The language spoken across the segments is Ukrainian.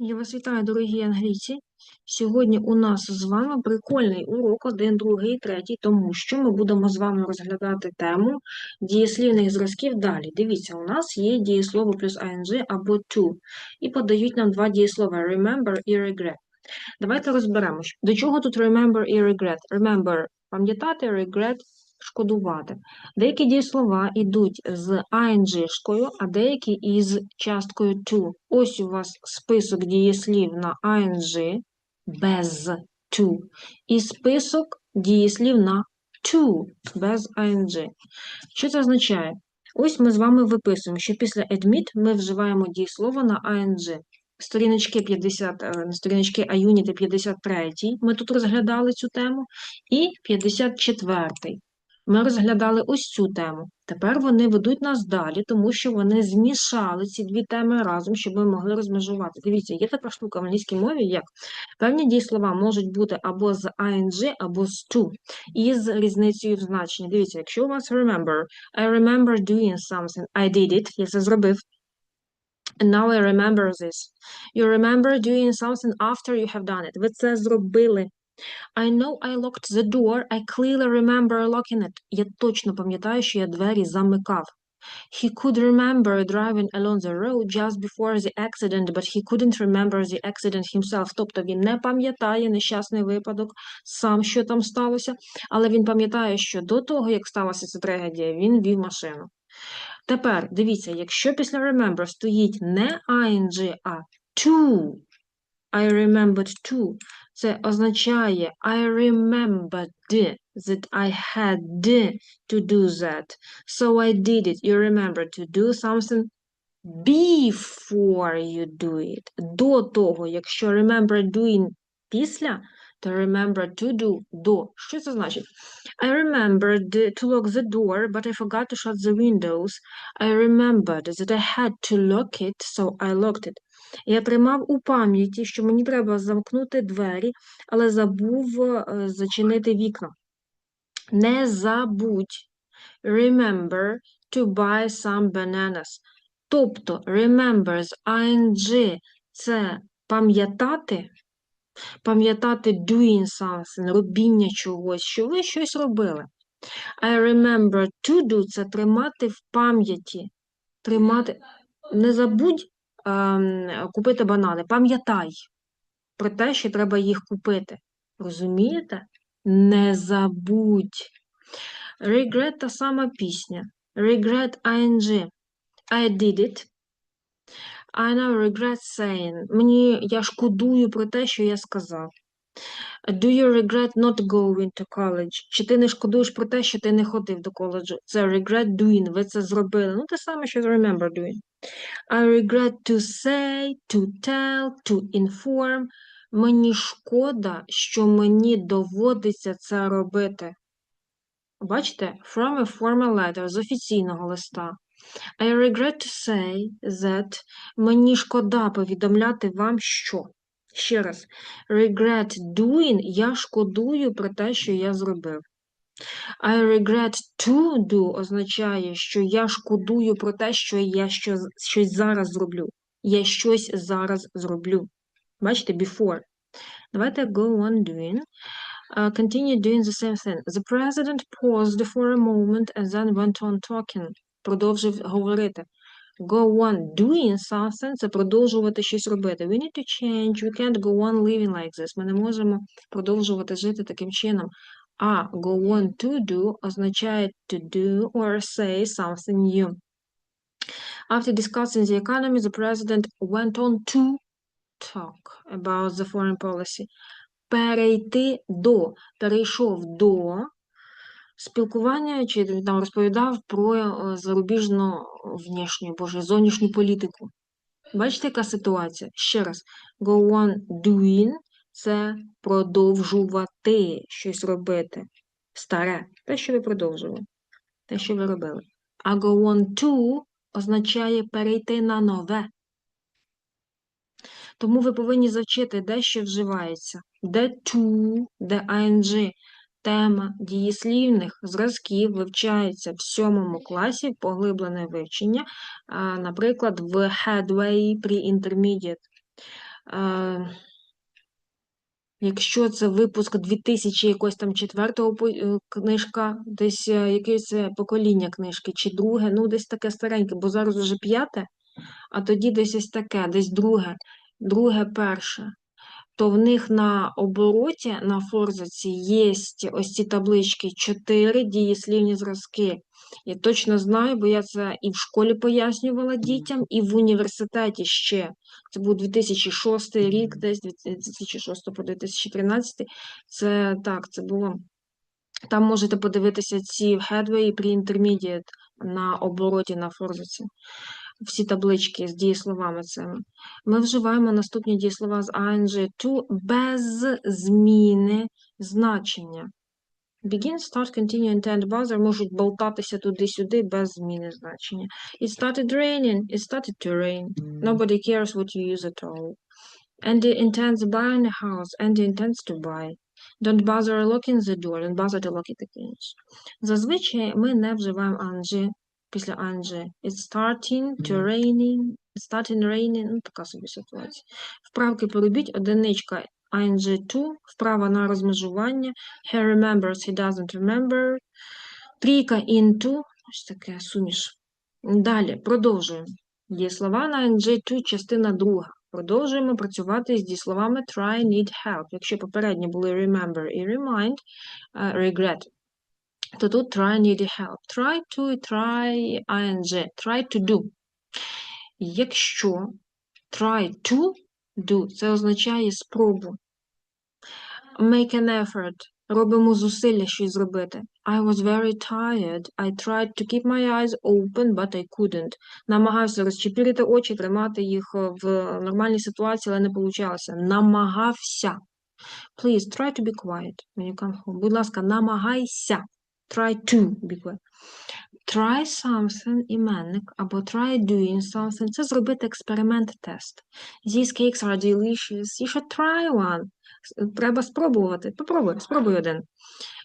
Я вас вітаю, дорогі англійці. Сьогодні у нас з вами прикольний урок, один, другий, третій, тому що ми будемо з вами розглядати тему дієслівних зразків далі. Дивіться, у нас є дієслово плюс ing або to, і подають нам два дієслова remember і regret. Давайте розберемось. До чого тут remember і regret? Remember – пам'ятати, regret – шкодувати. Деякі дієслова йдуть з ing-шкою, а деякі із часткою to. Ось у вас список дієслів на ing без to. І список дієслів на to без ing. Що це означає? Ось ми з вами виписуємо, що після admit ми вживаємо дієслово на ing. Сторіночки 50, е, сторіночки Аюніти 53 ми тут розглядали цю тему, і 54 ми розглядали ось цю тему. Тепер вони ведуть нас далі, тому що вони змішали ці дві теми разом, щоб ми могли розмежувати. Дивіться, є така штука в англійській мові, як певні дієслова можуть бути або з ing, або з to, і з різницею в значенні. Дивіться, якщо у вас remember, I remember doing something, I did it, я це зробив. And now I remember this. You remember doing something after you have done it. Ви це зробили. I know I locked the door. I clearly remember locking it. Я точно пам'ятаю, що я двері замикав. He could remember driving along the road just before the accident, but he couldn't remember the accident himself. Тобто він не пам'ятає нещасний випадок, сам що там сталося, але він пам'ятає, що до того, як сталася ця трагедія, він вів машину. Тепер дивіться, якщо після remember стоїть не ing, а to, I remembered to, це означає I remembered that I had to do that. So I did it. You remember to do something before you do it. До того, якщо remember doing після, то remember to do до. Що це значить? I remembered to lock the door, but I forgot to shut the windows. I remembered that I had to lock it, so I locked it. Я тримав у пам'яті, що мені треба замкнути двері, але забув е, зачинити вікна. Не забудь. Remember to buy some bananas. Тобто, remember з ing – це пам'ятати, пам'ятати doing something, робіння чогось, що ви щось робили. I remember to do – це тримати в пам'яті. Тримати. Не забудь купити банани. Пам'ятай про те, що треба їх купити. Розумієте? Не забудь. Regret та сама пісня. Regret ing. I did it. I now regret saying. Мені я шкодую про те, що я сказав. Do you regret not going to college? Чи ти не шкодуєш про те, що ти не ходив до коледжу? Це regret doing, ви це зробили. Ну, те саме, що remember doing. I regret to say, to tell, to inform. Мені шкода, що мені доводиться це робити. Бачите? From a formal letter, з офіційного листа. I regret to say that мені шкода повідомляти вам, що. Ще раз, regret doing, я шкодую про те, що я зробив. I regret to do означає, що я шкодую про те, що я щось, щось зараз зроблю. Я щось зараз зроблю. Бачите, before. Давайте go on doing. Uh, continue doing the same thing. The president paused for a moment and then went on talking. Продовжив говорити. Go on doing something – це продовжувати щось робити. We need to change. We can't go on living like this. Ми не можемо продовжувати жити таким чином. А go on to do означає to do or say something new. After discussing the economy, the president went on to talk about the foreign policy. Перейти до, перейшов до спілкування, чи там розповідав про е, зарубіжну внішню, боже, зовнішню політику. Бачите, яка ситуація? Ще раз, go on doing – це продовжувати щось робити. Старе, те, що ви продовжували, те, що ви робили. А go on to означає перейти на нове. Тому ви повинні завчити, де що вживається, де to, де ing. Тема дієслівних зразків вивчається в сьомому класі поглиблене вивчення, наприклад, в Headway Pre-Intermediate. Якщо це випуск 2000 якось там четвертого е, книжка, десь е, якесь е, покоління книжки, чи друге, ну десь таке стареньке, бо зараз вже п'яте, а тоді десь ось таке, десь друге, друге, перше. То в них на обороті, на форзаці, є ось ці таблички 4 дієслівні зразки. Я точно знаю, бо я це і в школі пояснювала дітям, і в університеті ще. Це був 2006 рік, десь 2006 по 2013. Це так, це було. Там можете подивитися ці headway і pre-intermediate на обороті на форзаці. Всі таблички з дієсловами цими. Ми вживаємо наступні дієслова з ing to без зміни значення. Begin, start, continue, intend, buzzer можуть болтатися туди-сюди без зміни значення. It started raining. It started to rain. Nobody cares what you use at all. Andy intends buying a house. Andy intends to buy. Don't bother locking the door. Don't bother to lock it again. Зазвичай ми не вживаємо ing після ing. It's starting to raining. It's starting raining. Ну, така собі ситуація. Вправки поробіть. Одиничка ing2. Вправа на розмежування. He remembers, he doesn't remember. Трійка into. Ось таке суміш. Далі, продовжуємо. Дієслова на ing2, частина друга. Продовжуємо працювати з дієсловами try, need, help. Якщо попередні були remember і remind, uh, regret, то тут try, need, help. Try to, try, ing. Try to do. Якщо try to do, це означає спробу. Make an effort. Робимо зусилля щось зробити. I was very tired. I tried to keep my eyes open, but I couldn't. Намагався розчепірити очі, тримати їх в нормальній ситуації, але не вийшло. Намагався. Please try to be quiet when you come home. Будь ласка, намагайся. Try to be quiet. Try something, іменник, або try doing something. Це зробити експеримент-тест. These cakes are delicious. You should try one. Треба спробувати. Попробуй, спробуй один.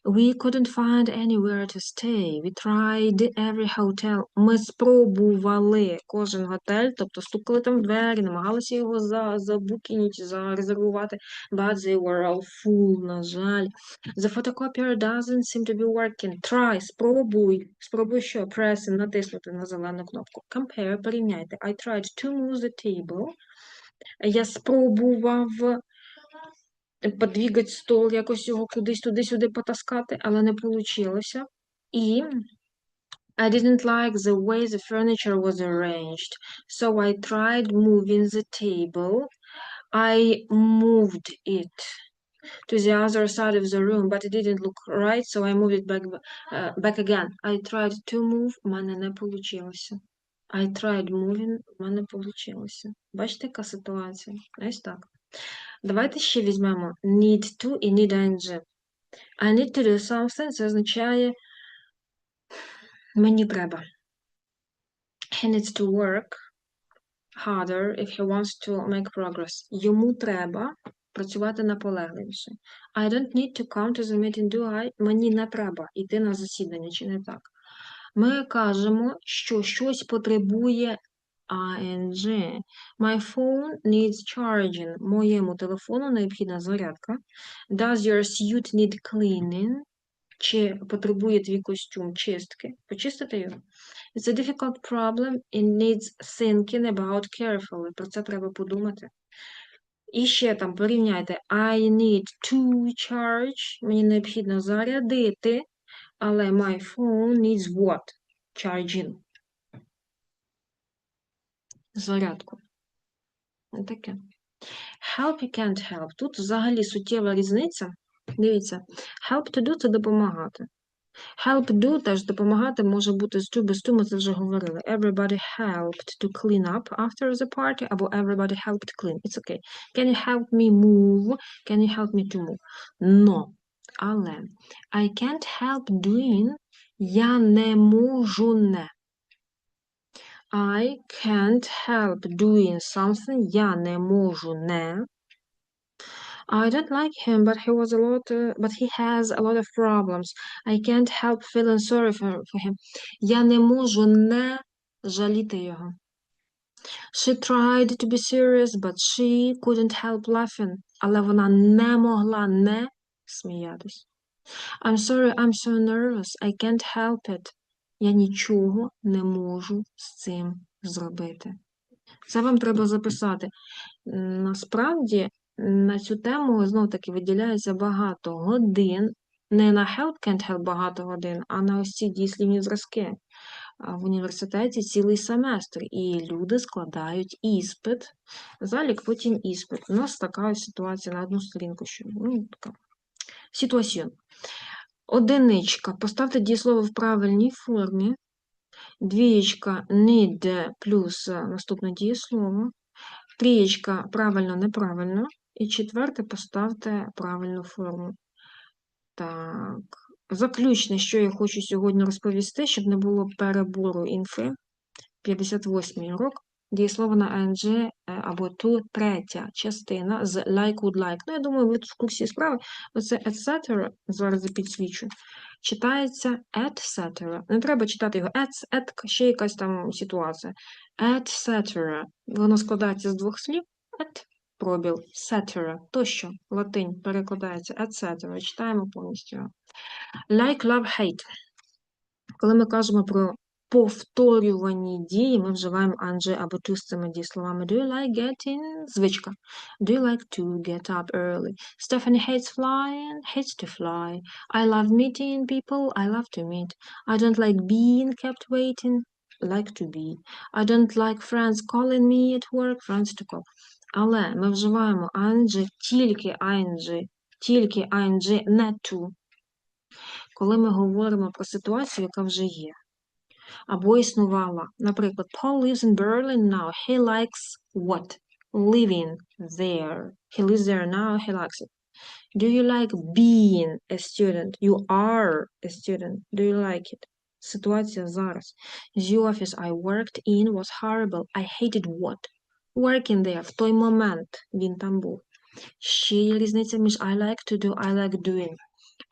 We couldn't find anywhere to stay. We tried every hotel. Ми спробували кожен готель, тобто стукали там в двері, намагалися його за, забукінити, зарезервувати, but they were all full, на жаль. The photocopier doesn't seem to be working. Try, спробуй. Спробуй що? Press, натиснути на зелену кнопку. Compare, порівняйте. I tried to move the table. Я спробував подвігати стол, якось його кудись туди-сюди потаскати, але не вийшло. І I didn't like the way the furniture was arranged, so I tried moving the table. I moved it to the other side of the room, but it didn't look right, so I moved it back, uh, back again. I tried to move, в мене не вийшло. I tried moving, в мене вийшло. Бачите, яка ситуація? Ось так. Давайте ще візьмемо need to і need ing. I need to do something, це означає мені треба. He needs to work harder if he wants to make progress. Йому треба працювати наполегливіше. I don't need to come to the meeting, do I? Мені не треба йти на засідання, чи не так? Ми кажемо, що щось потребує ing. My phone needs charging. Моєму телефону необхідна зарядка. Does your suit need cleaning? Чи потребує твій костюм чистки? Почистити його? It's a difficult problem. It needs thinking about carefully. Про це треба подумати. І ще там порівняйте. I need to charge. Мені необхідно зарядити. Але my phone needs what? Charging. Зарядку. Таке. Help you can't help. Тут взагалі суттєва різниця. Дивіться, help to do це допомагати. Help do теж допомагати може бути з to, без to, ми це вже говорили. Everybody helped to clean up after the party, або everybody helped clean. It's okay. Can you help me move? Can you help me to move? No. Але I can't help doing. Я не можу не. I can't help doing something. Я не можу не. I don't like him, but he was a lot, uh, but he has a lot of problems. I can't help feeling sorry for, for him. Я не можу не жаліти його. She tried to be serious, but she couldn't help laughing. Але вона не могла не сміятись. I'm sorry, I'm so nervous. I can't help it. Я нічого не можу з цим зробити. Це вам треба записати. Насправді на цю тему знов таки виділяється багато годин. Не на help can't help багато годин, а на ось ці дієслівні зразки. В університеті цілий семестр, і люди складають іспит. Залік, потім іспит. У нас така ось ситуація на одну сторінку, що ну, така ситуаціон. Одиничка. Поставте дієслово в правильній формі. Двієчка need плюс е, наступне дієслово. Трієчка правильно, неправильно. І четверте поставте правильну форму. Так. Заключне, що я хочу сьогодні розповісти, щоб не було перебору інфи. 58 урок. Дієслово на ing або to третя частина з like would like. Ну, я думаю, ви в курсі справи. Оце etc. Зараз підсвічу. Читається etc. Не треба читати його ets, etk, ще якась там ситуація. etc. Воно складається з двох слів. Et, пробіл, cetera, тощо, латинь, перекладається etc. Читаємо повністю. Like, love, hate. Коли ми кажемо про повторювані дії, ми вживаємо анже або to з цими дієсловами. Do you like getting? Звичка. Do you like to get up early? Stephanie hates flying, hates to fly. I love meeting people, I love to meet. I don't like being kept waiting, like to be. I don't like friends calling me at work, friends to call. Але ми вживаємо анже тільки ing, тільки ing, не to коли ми говоримо про ситуацію, яка вже є, або існувала. Наприклад, Paul lives in Berlin now. He likes what? Living there. He lives there now. He likes it. Do you like being a student? You are a student. Do you like it? Ситуація зараз. The office I worked in was horrible. I hated what? Working there. В той момент він там був. Ще є різниця між I like to do, I like doing.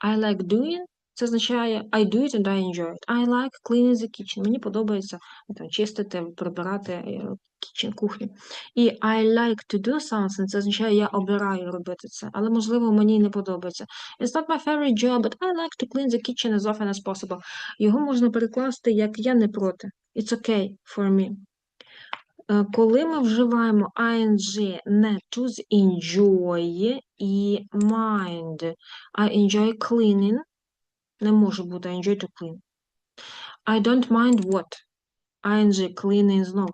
I like doing це означає I do it and I enjoy it. I like cleaning the kitchen. Мені подобається ну, там, чистити, прибирати е, кухню. І I like to do something, це означає я обираю робити це, але можливо мені не подобається. It's not my favorite job, but I like to clean the kitchen as often as possible. Його можна перекласти як я не проти. It's okay for me. Е, Коли ми вживаємо ing не to enjoy і mind. I enjoy cleaning. Не може бути enjoy to clean. I don't mind what? ing cleaning знов.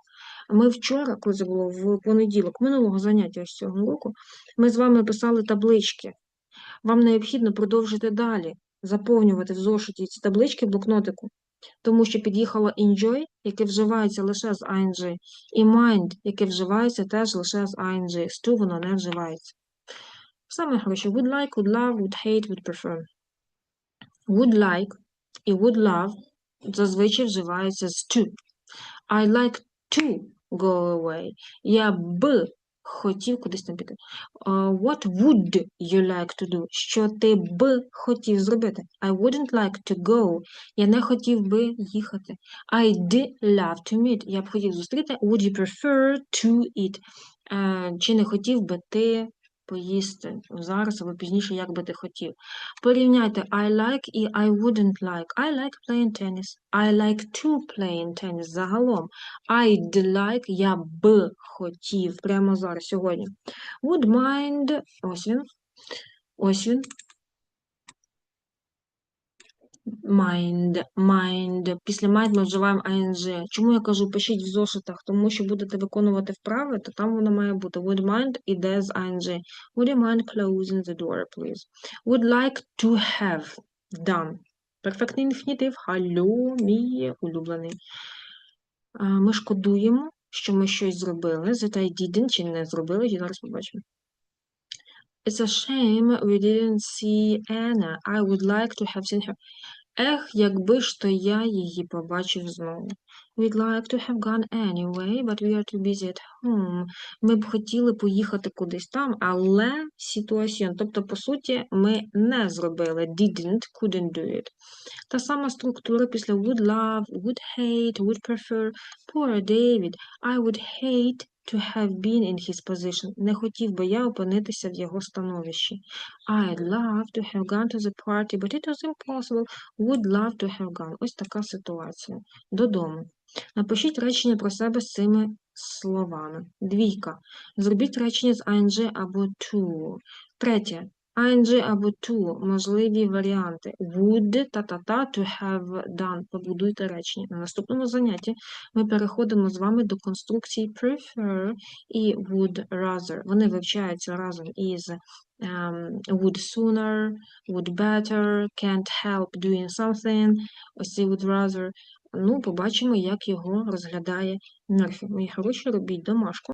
Ми вчора, коли це було в понеділок, минулого заняття ось цього року, ми з вами писали таблички. Вам необхідно продовжити далі, заповнювати в зошиті ці таблички в блокнотику, тому що під'їхало enjoy, яке вживається лише з ing, і mind, яке вживається теж лише з ing. З to воно не вживається. Саме гроші would like, would love, would hate, would prefer. Would like і would love зазвичай вживаються з to. I like to go away. Я б хотів кудись там піти. Uh, what would you like to do? Що ти б хотів зробити? I wouldn't like to go. Я не хотів би їхати. I'd love to meet. Я б хотів зустріти. Would you prefer to eat? Е, чи не хотів би ти поїсти зараз або пізніше, як би ти хотів. Порівняйте I like і I wouldn't like. I like playing tennis. I like to playin' tennis. Загалом. I'd like, я б хотів прямо зараз, сьогодні. Would mind, ось він, ось він. Mind, mind. Після mind ми вживаємо ing. Чому я кажу, пишіть в зошитах? Тому що будете виконувати вправи, то там воно має бути. Would mind іде з ing. Would you mind closing the door, please? Would like to have done. Перфектний інфінітив. Халло, мій улюблений. Ми шкодуємо, що ми щось зробили. That I didn't чи не зробили, і зараз побачимо. It's a shame we didn't see Anna. I would like to have seen her. Ех, якби ж то я її побачив знову. We'd like to have gone anyway, but we are too busy at home. Ми б хотіли поїхати кудись там, але situation, тобто, по суті, ми не зробили didn't, couldn't do it. Та сама структура після would love, would hate, would prefer. Poor David, I would hate to have been in his position. Не хотів би я опинитися в його становищі. I'd love to have gone to the party, but it was impossible. Would love to have gone. Ось така ситуація. Додому. Напишіть речення про себе з цими словами. Двійка. Зробіть речення з ing або to. Третє. Ing або to. Можливі варіанти. Would, та-та-та, to have done. Побудуйте речення. На наступному занятті ми переходимо з вами до конструкції prefer і would rather. Вони вивчаються разом із ем, would sooner, would better, can't help doing something, ось would rather. Ну, побачимо, як його розглядає Мерфі. Мої хороші, робіть домашку.